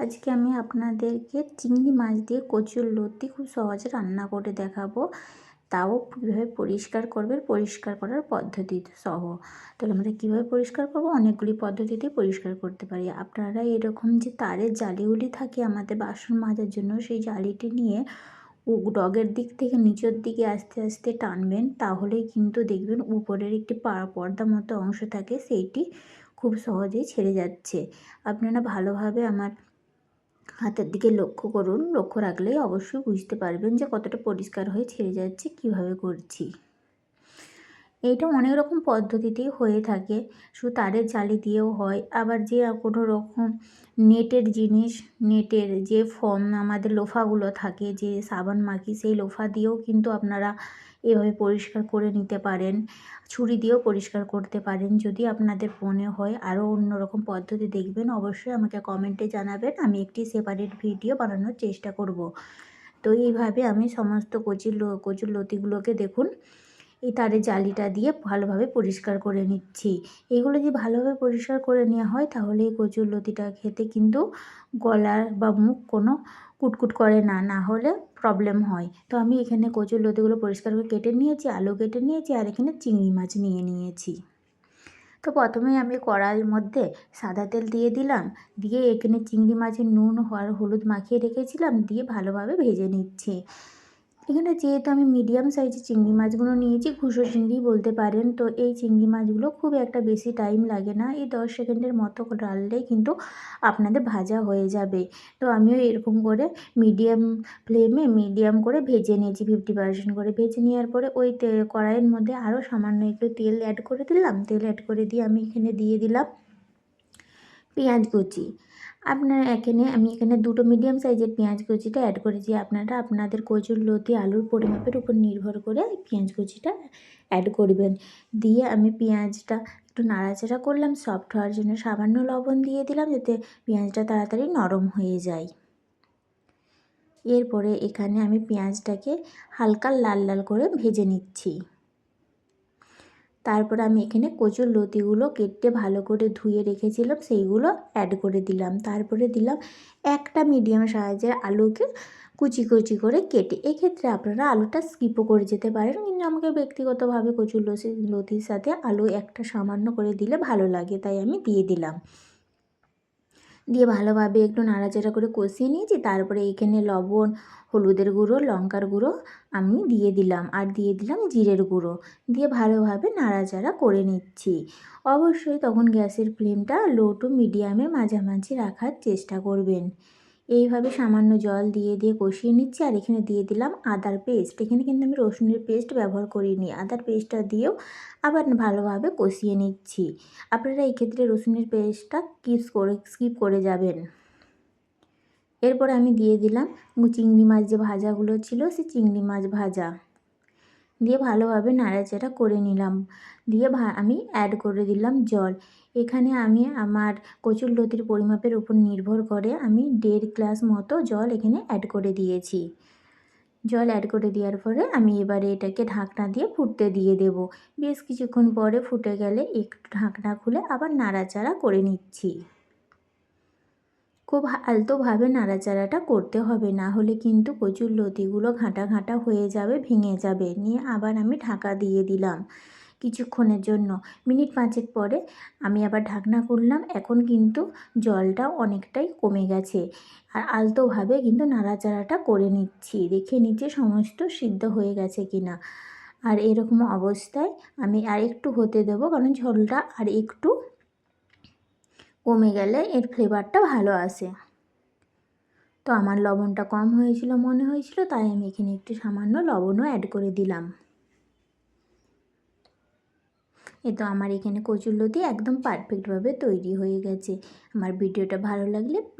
আজকে আমি আপনাদেরকে চিংড়ি মাছ দিয়ে কচুর লতি খুব সহজে রান্না করে দেখাবো। তাও কীভাবে পরিষ্কার করবেন, পরিষ্কার করার পদ্ধতি সহ। তাহলে আমরা কীভাবে পরিষ্কার করব? অনেকগুলি পদ্ধতিতে পরিষ্কার করতে পারি। আপনারা এরকম যে তারের জালিগুলি থাকে আমাদের বাসন মাজার জন্য, সেই জালিটি নিয়ে ডগের দিক থেকে নিচের দিকে আস্তে আস্তে টানবেন। তাহলেই কিন্তু দেখবেন উপরের একটি পর্দা মতো অংশ থাকে, সেইটি খুব সহজেই ছেড়ে যাচ্ছে। আপনারা ভালোভাবে আমার হাতের দিকে লক্ষ্য করুন। লক্ষ্য রাখলেই অবশ্যই বুঝতে পারবেন যে কতটা পরিষ্কার হয়ে ছেড়ে যাচ্ছে, কীভাবে করছি। এইটা অনেক রকম পদ্ধতিতেই হয়ে থাকে। শুধু তারের জালি দিয়েও হয়। আবার যে কোনো রকম নেটের জিনিস, নেটের যে ফর্ম, আমাদের লোফাগুলো থাকে, যে সাবান মাখি, সেই লোফা দিয়েও কিন্তু আপনারা এভাবে পরিষ্কার করে নিতে পারেন। ছুরি দিয়েও পরিষ্কার করতে পারেন। যদি আপনাদের মনে হয় আরও অন্য রকম পদ্ধতি দেখবেন, অবশ্যই আমাকে কমেন্টে জানাবেন। আমি একটি সেপারেট ভিডিও বানানোর চেষ্টা করব। তো এইভাবে আমি সমস্ত কচুর কচুর লতিগুলোকে দেখুন। এই তারের জালিটা দিয়ে ভালোভাবে পরিষ্কার করে নিচ্ছি। এগুলো যদি ভালোভাবে পরিষ্কার করে নেওয়া হয়, তাহলে এই কচুর লতিটা খেতে কিন্তু গলার বা মুখ কোনো কুটকুট করে না না হলে প্রবলেম হয়। তো আমি এখানে কচুর লতিগুলো পরিষ্কার করে কেটে নিয়েছি, আলু কেটে নিয়েছি, আর এখানে চিংড়ি মাছ নিয়ে নিয়েছি। তো প্রথমেই আমি কড়াইয়ের মধ্যে সাদা তেল দিয়ে দিলাম, দিয়ে এখানে চিংড়ি মাছের নুন আর হলুদ মাখিয়ে রেখেছিলাম, দিয়ে ভালোভাবে ভেজে নিচ্ছি। এখানে যেহেতু আমি মিডিয়াম সাইজের চিংড়ি মাছগুলো নিয়েছি, ঘুষো চিংড়ি বলতে পারেন, তো এই চিংড়ি মাছগুলো খুব একটা বেশি টাইম লাগে না। এই দশ সেকেন্ডের মতো ডাললেই কিন্তু আপনাদের ভাজা হয়ে যাবে। তো আমিও এরকম করে মিডিয়াম ফ্লেমে মিডিয়াম করে ভেজে নিয়েছি ফিফটি পার্সেন্ট করে ভেজে নেওয়ার পরে ওই তেল কড়াইয়ের মধ্যে আরও সামান্য একটু তেল অ্যাড করে দিলাম। তেল অ্যাড করে দিয়ে আমি এখানে দিয়ে দিলাম। পেঁয়াজ কুচি। আপনার এখানে, আমি এখানে দুটো মিডিয়াম সাইজের পেঁয়াজ কুচিটা অ্যাড করেছি। আপনারা আপনাদের কচুর লতি, আলুর পরিমাপের উপর নির্ভর করে পেঁয়াজ কুচিটা অ্যাড করবেন। দিয়ে আমি পেঁয়াজটা একটু নাড়াচাড়া করলাম সফট হওয়ার জন্য সামান্য লবণ দিয়ে দিলাম যাতে পেঁয়াজটা তাড়াতাড়ি নরম হয়ে যায়। এরপরে এখানে আমি পেঁয়াজটাকে হালকা লাল লাল করে ভেজে নিচ্ছি। তারপর আমি এখানে কচুর লতিগুলো কেটে ভালো করে ধুয়ে রেখেছিলাম, সেইগুলো অ্যাড করে দিলাম। তারপরে দিলাম একটা মিডিয়াম সাইজের আলুকে কুচি কুচি করে কেটে। এক্ষেত্রে আপনারা আলুটা স্কিপও করে যেতে পারেন। কিন্তু আমাকে ব্যক্তিগতভাবে কচুর লসি লতির সাথে আলু একটা সামান্য করে দিলে ভালো লাগে, তাই আমি দিয়ে দিলাম। দিয়ে ভালোভাবে একটু নাড়াচাড়া করে কষিয়ে নিয়েছি। তারপরে এখানে লবণ, হলুদের গুঁড়ো, লঙ্কার গুঁড়ো আমি দিয়ে দিলাম। আর দিয়ে দিলাম জিরের গুঁড়ো। দিয়ে ভালোভাবে নাড়াচাড়া করে নিচ্ছি। অবশ্যই তখন গ্যাসের ফ্লেমটা লো টু মিডিয়ামের মাঝামাঝি রাখার চেষ্টা করবেন। এইভাবে সামান্য জল দিয়ে দিয়ে কষিয়ে নিচ্ছি আর এখানে দিয়ে দিলাম আদার পেস্ট। এখানে কিন্তু আমি রসুনের পেস্ট ব্যবহার করিনি। আদার পেস্টটা দিয়েও আবার ভালোভাবে কষিয়ে নিচ্ছি। আপনারা এক্ষেত্রে ক্ষেত্রে রসুনের পেস্টটা কিপস করে, স্কিপ করে যাবেন। এরপর আমি দিয়ে দিলাম চিংড়ি মাছ যে ভাজাগুলো ছিল সে চিংড়ি মাছ ভাজা। দিয়ে ভালোভাবে নাড়াচাড়া করে নিলাম। দিয়ে আমি অ্যাড করে দিলাম জল। এখানে আমি আমার কচুর লতির পরিমাপের উপর নির্ভর করে আমি দেড় গ্লাস মতো জল এখানে অ্যাড করে দিয়েছি। জল অ্যাড করে দেওয়ার পরে আমি এবারে এটাকে ঢাকনা দিয়ে ফুটতে দিয়ে দেব। বেশ কিছুক্ষণ পরে ফুটে গেলে একটু ঢাকনা খুলে আবার নাড়াচাড়া করে নিচ্ছি। খুব আলতোভাবে নাড়াচাড়াটা করতে হবে। না হলে কিন্তু কচুর লতিগুলো ঘাঁটা ঘাঁটা হয়ে যাবে, ভেঙে যাবে। নিয়ে আবার আমি ঢাকা দিয়ে দিলাম কিছুক্ষণের জন্য। মিনিট পাঁচেক পরে আমি আবার ঢাকনা করলাম এখন কিন্তু জলটা অনেকটাই কমে গেছে আর আলতোভাবে কিন্তু নাড়াচাড়াটা করে নিচ্ছি। দেখে নিচ্ছি সমস্ত সিদ্ধ হয়ে গেছে কিনা। আর এরকম অবস্থায় আমি আর একটু হতে দেবো, কারণ ঝোলটা আর একটু কমে গেলে এর ফ্লেভারটা ভালো আসে। তো আমার লবণটা কম হয়েছিল, মনে হয়েছিল, তাই আমি এখানে একটু সামান্য লবণও অ্যাড করে দিলাম। এ তো আমার এখানে কচুর লতি একদম পারফেক্টভাবে তৈরি হয়ে গেছে। আমার ভিডিওটা ভালো লাগলে প্লিজ